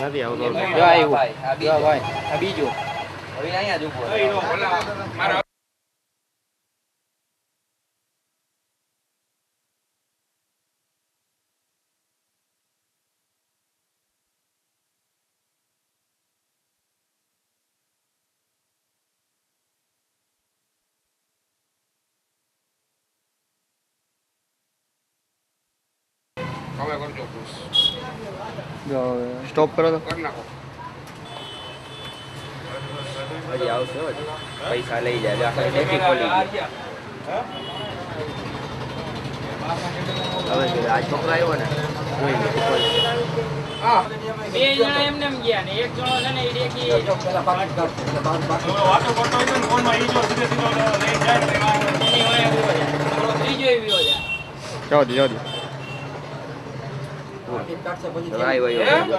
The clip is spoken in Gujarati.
નથી આવતો જો આવ્યું. આ જો બીજો. ભાઈ આ બીજું હવે અહીંયા જ ઊભો હવે કરજો સ્ટોપ કરો તો. કરી નાખો. હજી આવશે પૈસા લઈ જાય આખા ડેકી ખોલી હવે આ છોકરો આવ્યો ને બે જણા એમને એમ ગયા એક જણો છે એ હોય ત્રીજો ય વિયો છે. જાઓ દે જાઓ હવે આવ્યો, આવ્યો.